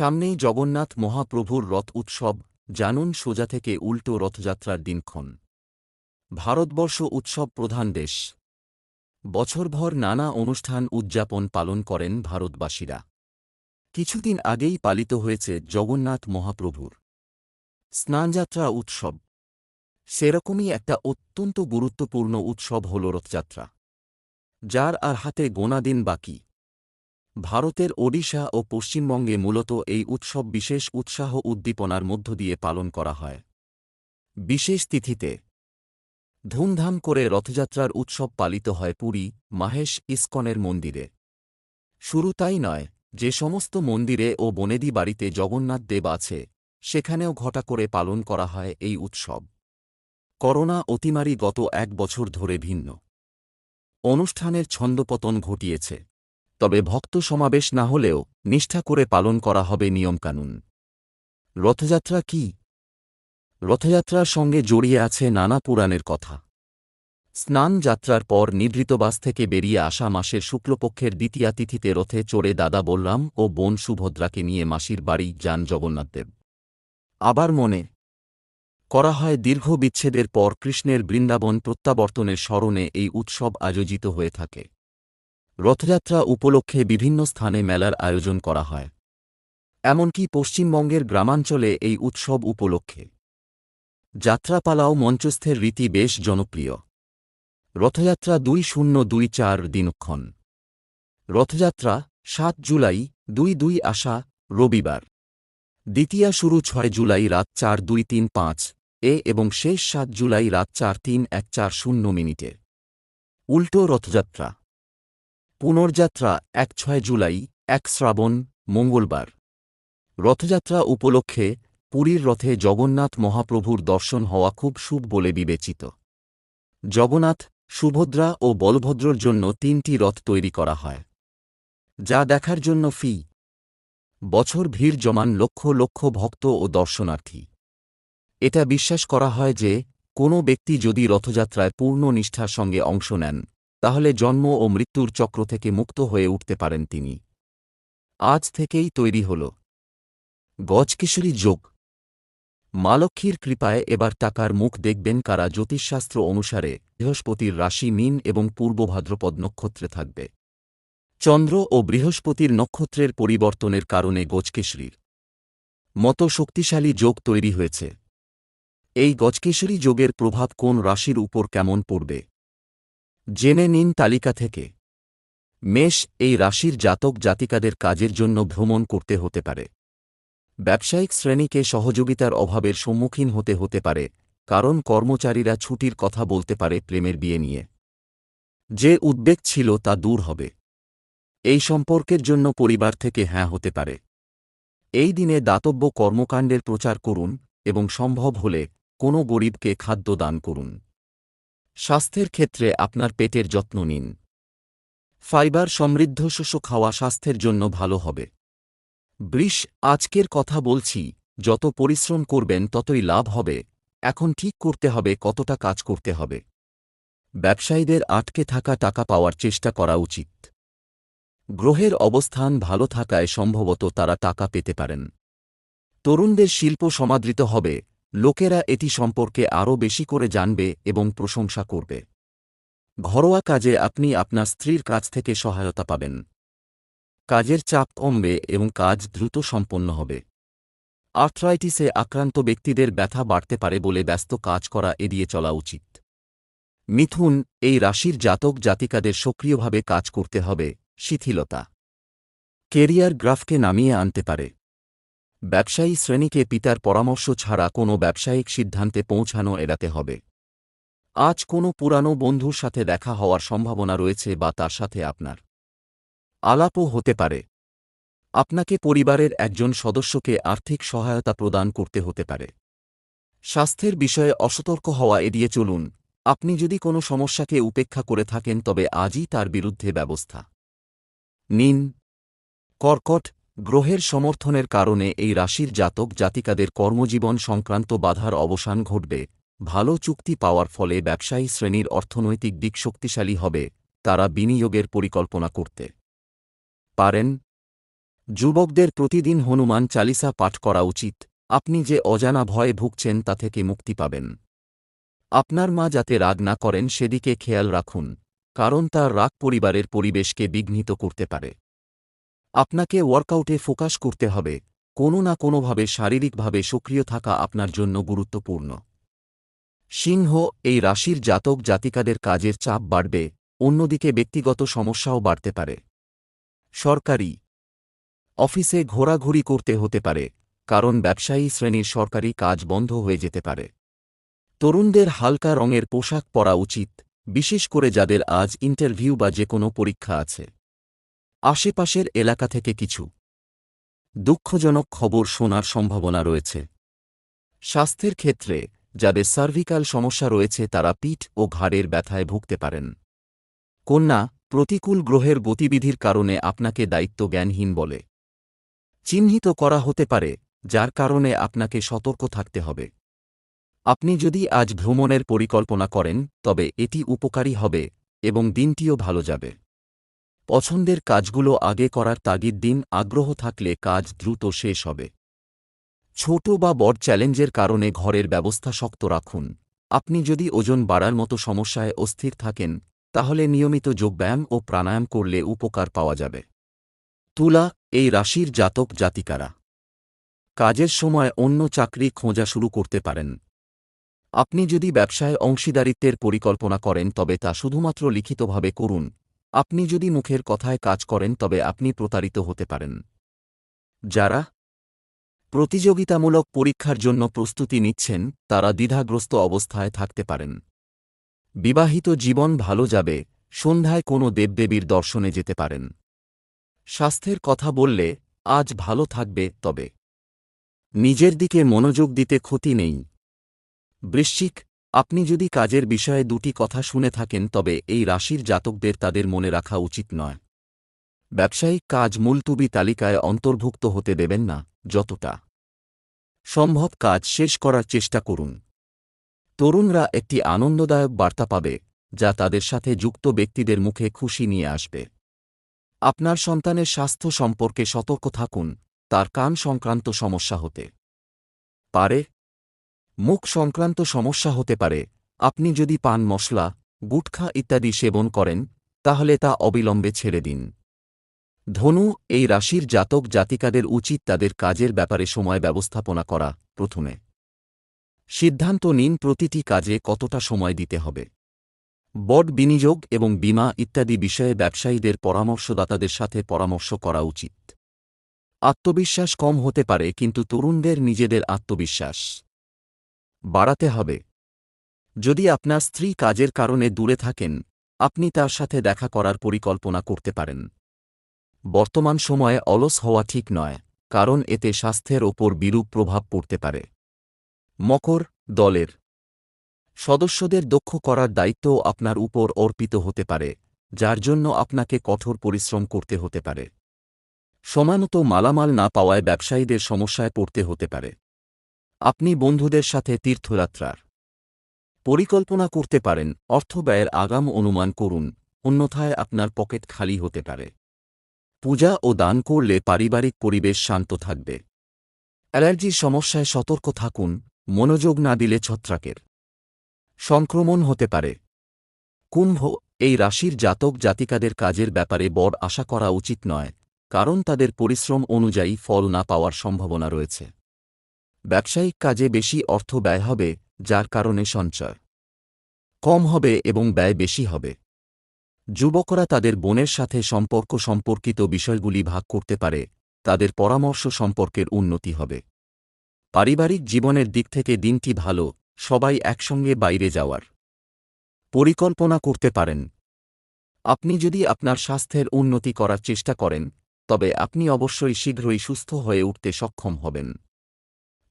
সামনেই জগন্নাথ মহাপ্রভুর রথ উৎসব, জানুন সোজা থেকে উল্টো রথযাত্রার দিনক্ষণ। ভারতবর্ষ উৎসব প্রধান দেশ। বছরভর নানা অনুষ্ঠান উদযাপন পালন করেন ভারতবাসীরা। কিছুদিন আগেই পালিত হয়েছে জগন্নাথ মহাপ্রভুর। স্নানযাত্রা উৎসব। সেরকমই একটা অত্যন্ত গুরুত্বপূর্ণ উৎসব হল রথযাত্রা। যার আর হাতে গোনা দিন বাকি। ভারতের ওডিশা ও পশ্চিমবঙ্গে মূলত এই উৎসব বিশেষ উৎসাহ উদ্দীপনার মধ্য দিয়ে পালন করা হয়। বিশেষ তিথিতে ধুমধাম করে রথযাত্রার উৎসব পালিত হয় পুরী, মাহেশ ইস্কনের মন্দিরে। শুরু তাই নয় যে সমস্ত মন্দিরে ও বনেদি বাড়িতে জগন্নাথ দেব আছে, সেখানেও ঘটা করে পালন করা হয় এই উৎসব। করোনা অতিমারি গত এক বছর ধরে ভিন্ন। অনুষ্ঠানের ছন্দপতন ঘটিয়েছে। তবে ভক্ত সমাবেশ না হলেও নিষ্ঠা করে পালন করা হবে নিয়মকানুন। রথযাত্রা কি? রথযাত্রার সঙ্গে জড়িয়ে আছে নানা পুরাণের কথা। স্নান যাত্রার পর নিভৃতবাস থেকে বেরিয়ে আসা মাসের শুক্লপক্ষের দ্বিতীয়া তিথিতে রথে চড়ে দাদা বলরাম ও বোন সুভদ্রাকে নিয়ে মাসির বাড়ি যান জগন্নাথদেব আবার মনে করা হয় দীর্ঘ বিচ্ছেদের পর কৃষ্ণের বৃন্দাবন প্রত্যাবর্তনের স্মরণে এই উৎসব আয়োজিত হয়ে থাকে। রথযাত্রা উপলক্ষে বিভিন্ন স্থানে মেলার আয়োজন করা হয়। এমনকি পশ্চিমবঙ্গের গ্রামাঞ্চলে এই উৎসব উপলক্ষে। যাত্রাপালাও মঞ্চস্থের রীতি বেশ জনপ্রিয়। রথযাত্রা দুই শূন্য দুই চার দিনক্ষণ। রথযাত্রা সাত জুলাই দুই দুই আসা রবিবার। দ্বিতীয়া শুরু ছয় জুলাই রাত চার দুই তিন পাঁচ এ এবং শেষ সাত জুলাই রাত চার তিন এক চার শূন্য মিনিটে। উল্টো রথযাত্রা। পুনর্যাত্রা, এক ছয় জুলাই, এক শ্রাবণ, মঙ্গলবার। রথযাত্রা উপলক্ষে পুরীর রথে জগন্নাথ মহাপ্রভুর দর্শন হওয়া খুব শুভ বলে বিবেচিত। জগন্নাথ, সুভদ্রা ও বলভদ্রর জন্য তিনটি রথ তৈরি করা হয়। যা দেখার জন্য ফি। বছর ভিড় জমান লক্ষ লক্ষ ভক্ত ও দর্শনার্থী। এটা বিশ্বাস করা হয় যে, কোনো ব্যক্তি যদি রথযাত্রায় পূর্ণ নিষ্ঠার সঙ্গে অংশ নেন তাহলে জন্ম ও মৃত্যুর চক্র থেকে মুক্ত হয়ে উঠতে পারেন তিনি। আজ থেকেই তৈরি হল। গজকিশোরী যোগ। মালক্ষীর কৃপায় এবার টাকার মুখ দেখবেন কারা জ্যোতিষশাস্ত্র অনুসারে বৃহস্পতির রাশি মিন এবং পূর্ব ভাদ্রপদ নক্ষত্রে থাকবে। চন্দ্র ও বৃহস্পতির নক্ষত্রের পরিবর্তনের কারণে গজকেশরীর। মতো শক্তিশালী যোগ তৈরি হয়েছে। এই গজকেশরী যোগের প্রভাব কোন রাশির উপর কেমন পড়বে? জেনে নিন তালিকা থেকে। মেষ এই রাশির জাতক জাতিকাদের কাজের জন্য ভ্রমণ করতে হতে পারে। ব্যবসায়িক শ্রেণীকে সহযোগিতার অভাবের সম্মুখীন হতে হতে পারে, কারণ কর্মচারীরা ছুটির কথা বলতে পারে প্রেমের বিয়ে নিয়ে। যে উদ্বেগ ছিল তা দূর হবে। এই সম্পর্কের জন্য পরিবার থেকে হ্যাঁ হতে পারে। এই দিনে দাতব্য কর্মকাণ্ডের প্রচার করুন এবং সম্ভব হলে কোনো গরিবকে খাদ্য দান করুন। স্বাস্থ্যের ক্ষেত্রে আপনার পেটের যত্ন নিন। ফাইবার সমৃদ্ধ শস্য খাওয়া স্বাস্থ্যের জন্য ভালো হবে। বৃষ, আজকের কথা বলছি, যত পরিশ্রম করবেন ততই লাভ হবে। এখন ঠিক করতে হবে কতটা কাজ করতে হবে। ব্যবসায়ীদের আটকে থাকা টাকা পাওয়ার চেষ্টা করা উচিত। গ্রহের অবস্থান ভালো থাকায় সম্ভবত তারা টাকা পেতে পারেন। তরুণদের শিল্প সমাদৃত হবে। লোকেরা এটি সম্পর্কে আরও বেশি করে জানবে এবং প্রশংসা করবে। ঘরোয়া কাজে আপনি আপনার স্ত্রীর কাছ থেকে সহায়তা পাবেন। কাজের চাপ কমবে এবং কাজ দ্রুত সম্পন্ন হবে। আর্থ্রাইটিসে আক্রান্ত ব্যক্তিদের ব্যথা বাড়তে পারে বলে ব্যস্ত কাজ করা এড়িয়ে চলা উচিত। মিথুন, এই রাশির জাতক জাতিকাদের সক্রিয়ভাবে কাজ করতে হবে, শিথিলতা। কেরিয়ার গ্রাফকে নামিয়ে আনতে পারে। ব্যবসায়ী শ্রেণীকে পিতার পরামর্শ ছাড়া কোনো ব্যবসায়িক সিদ্ধান্তে পৌঁছানো এড়াতে হবে। আজ কোনো পুরানো বন্ধুর সাথে দেখা হওয়ার সম্ভাবনা রয়েছে বা তার সাথে আপনার আলাপও হতে পারে। আপনাকে পরিবারের একজন সদস্যকে আর্থিক সহায়তা প্রদান করতে হতে পারে। স্বাস্থ্যের বিষয়ে অসতর্ক হওয়া এড়িয়ে চলুন। আপনি যদি কোনো সমস্যাকে উপেক্ষা করে থাকেন তবে আজই তার বিরুদ্ধে ব্যবস্থা নিন। কর্কট গ্রহের সমর্থনের কারণে এই রাশির জাতক জাতিকাদের কর্মজীবন সংক্রান্ত বাধার অবসান ঘটবে। ভালো চুক্তি পাওয়ার ফলে ব্যবসায়ী শ্রেণির অর্থনৈতিক দিক শক্তিশালী হবে, তারা বিনিয়োগের পরিকল্পনা করতে পারেন। যুবকদের প্রতিদিন হনুমান চালিসা পাঠ করা উচিত। আপনি যে অজানা ভয়ে ভুগছেন তা থেকে মুক্তি পাবেন। আপনার মা যাতে রাগ না করেন সেদিকে খেয়াল রাখুন, কারণ তার রাগ পরিবারের পরিবেশকে বিঘ্নিত করতে পারে। আপনাকে ওয়ার্কআউটে ফোকাস করতে হবে। কোনো না কোনোভাবে শারীরিকভাবে সক্রিয় থাকা আপনার জন্য গুরুত্বপূর্ণ। সিংহ, এই রাশির জাতক জাতিকাদের কাজের চাপ বাড়বে, অন্যদিকে ব্যক্তিগত সমস্যাও বাড়তে পারে। সরকারি অফিসে ঘোরাঘুরি করতে হতে পারে, কারণ ব্যবসায়ী শ্রেণির সরকারি কাজ বন্ধ হয়ে যেতে পারে। তরুণদের হালকা রঙের পোশাক পরা উচিত, বিশেষ করে যাদের আজ ইন্টারভিউ বা যে কোনো পরীক্ষা আছে। আশেপাশের এলাকা থেকে কিছু দুঃখজনক খবর শোনার সম্ভাবনা রয়েছে। স্বাস্থ্যের ক্ষেত্রে, যাদের সার্ভিকাল সমস্যা রয়েছে, তারা পিঠ ও ঘাড়ের ব্যথায় ভুগতে পারেন। কন্যা, প্রতিকূল গ্রহের গতিবিধির কারণে আপনাকে দায়িত্ব জ্ঞানহীন বলে চিহ্নিত করা হতে পারে, যার কারণে আপনাকে সতর্ক থাকতে হবে। আপনি যদি আজ ভ্রমণের পরিকল্পনা করেন, তবে এটি উপকারী হবে এবং দিনটিও ভালো যাবে। পছন্দের কাজগুলো আগে করার তাগিদ দিন, আগ্রহ থাকলে কাজ দ্রুত শেষ হবে। ছোট বা বড় চ্যালেঞ্জের কারণে ঘরের ব্যবস্থা শক্ত রাখুন। আপনি যদি ওজন বাড়ার মতো সমস্যায় অস্থির থাকেন, তাহলে নিয়মিত যোগব্যায়াম ও প্রাণায়াম করলে উপকার পাওয়া যাবে। তুলা, এই রাশির জাতক জাতিকারা। কাজের সময় অন্য চাকরি খোঁজা শুরু করতে পারেন। আপনি যদি ব্যবসায় অংশীদারিত্বের পরিকল্পনা করেন, তবে তা শুধুমাত্র লিখিতভাবে করুন। আপনি যদি মুখের কথায় কাজ করেন, তবে আপনি প্রতারিত হতে পারেন। যারা প্রতিযোগিতামূলক পরীক্ষার জন্য প্রস্তুতি নিচ্ছেন, তারা দ্বিধাগ্রস্ত অবস্থায় থাকতে পারেন। বিবাহিত জীবন ভালো যাবে, সন্ধ্যায় কোনো দেবদেবীর দর্শনে যেতে পারেন। স্বাস্থ্যের কথা বললে, আজ ভালো থাকবে, তবে নিজের দিকে মনোযোগ দিতে ক্ষতি নেই। বৃশ্চিক আপনি যদি কাজের বিষয়ে দুটি কথা শুনে থাকেন, তবে এই রাশির জাতকদের তাদের মনে রাখা উচিত নয়। ব্যবসায়িক কাজ মুলতুবি তালিকায় অন্তর্ভুক্ত হতে দেবেন না, যতটা সম্ভব কাজ শেষ করার চেষ্টা করুন। তরুণরা একটি আনন্দদায়ক বার্তা পাবে, যা তাদের সাথে যুক্ত ব্যক্তিদের মুখে খুশি নিয়ে আসবে। আপনার সন্তানের স্বাস্থ্য সম্পর্কে সতর্ক থাকুন, তার কান সংক্রান্ত সমস্যা হতে পারে। মুখ সংক্রান্ত সমস্যা হতে পারে। আপনি যদি পান মশলা, গুটখা ইত্যাদি সেবন করেন, তাহলে তা অবিলম্বে ছেড়ে দিন। ধনু, এই রাশির জাতক জাতিকাদের উচিত তাদের কাজের ব্যাপারে সময় ব্যবস্থাপনা করা, প্রথমে। সিদ্ধান্ত নিন প্রতিটি কাজে কতটা সময় দিতে হবে। বড বিনিয়োগ এবং বীমা ইত্যাদি বিষয়ে ব্যবসায়ীদের পরামর্শদাতাদের সাথে পরামর্শ করা উচিত। আত্মবিশ্বাস কম হতে পারে, কিন্তু তরুণদের নিজেদের আত্মবিশ্বাস। বাড়াতে হবে। যদি আপনার স্ত্রী কাজের কারণে দূরে থাকেন, আপনি তার সাথে দেখা করার পরিকল্পনা করতে পারেন। বর্তমান সময়ে অলস হওয়া ঠিক নয়, কারণ এতে স্বাস্থ্যের ওপর বিরূপ প্রভাব পড়তে পারে। মকর, দলের সদস্যদের দক্ষ করার দায়িত্বও আপনার উপর অর্পিত হতে পারে, যার জন্য আপনাকে কঠোর পরিশ্রম করতে হতে পারে। সমানত মালামাল না পাওয়ায় ব্যবসায়ীদের সমস্যায় পড়তে হতে পারে। আপনি বন্ধুদের সাথে তীর্থযাত্রার পরিকল্পনা করতে পারেন, অর্থ ব্যয়ের আগাম অনুমান করুন, অন্যথায় আপনার পকেট খালি হতে পারে। পূজা ও দান করলে পারিবারিক পরিবেশ শান্ত থাকবে। অ্যালার্জির সমস্যায় সতর্ক থাকুন, মনোযোগ না দিলে ছত্রাকের সংক্রমণ হতে পারে। কুম্ভ, এই রাশির জাতক জাতিকাদের কাজের ব্যাপারে বড় আশা করা উচিত নয়, কারণ তাদের পরিশ্রম অনুযায়ী ফল না পাওয়ার সম্ভাবনা রয়েছে। ব্যবসায়িক কাজে বেশি অর্থ ব্যয় হবে, যার কারণে সঞ্চয় কম হবে এবং ব্যয় বেশি হবে। যুবকরা তাদের বোনের সাথে সম্পর্ক সম্পর্কিত বিষয়গুলি ভাগ করতে পারে, তাদের পরামর্শ সম্পর্কের উন্নতি হবে। পারিবারিক জীবনের দিক থেকে দিনটি ভালো, সবাই একসঙ্গে বাইরে যাওয়ার পরিকল্পনা করতে পারেন। আপনি যদি আপনার স্বাস্থ্যের উন্নতি করার চেষ্টা করেন, তবে আপনি অবশ্যই শীঘ্রই সুস্থ হয়ে উঠতে সক্ষম হবেন।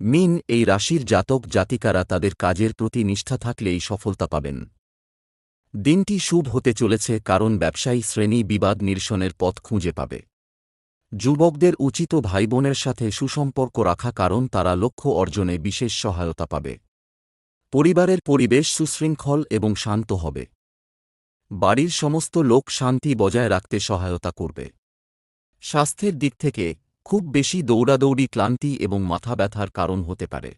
মিন এই রাশির জাতক জাতিকারা তাদের কাজের প্রতি নিষ্ঠা থাকলেই সফলতা পাবেন। দিনটি শুভ হতে চলেছে কারণ ব্যবসায়ী শ্রেণি বিবাদ নিরসনের পথ খুঁজে পাবে। যুবকদের উচিত ভাইবোনের সাথে সুসম্পর্ক রাখা কারণ তারা লক্ষ্য অর্জনে বিশেষ সহায়তা পাবে। পরিবারের পরিবেশ সুশৃঙ্খল এবং শান্ত হবে। বাড়ির সমস্ত লোক শান্তি বজায় রাখতে সহায়তা করবে। স্বাস্থ্যের দিক থেকে খুব বেশি দৌড়াদৌড়ি ক্লান্তি এবং মাথা ব্যথার কারণ হতে পারে।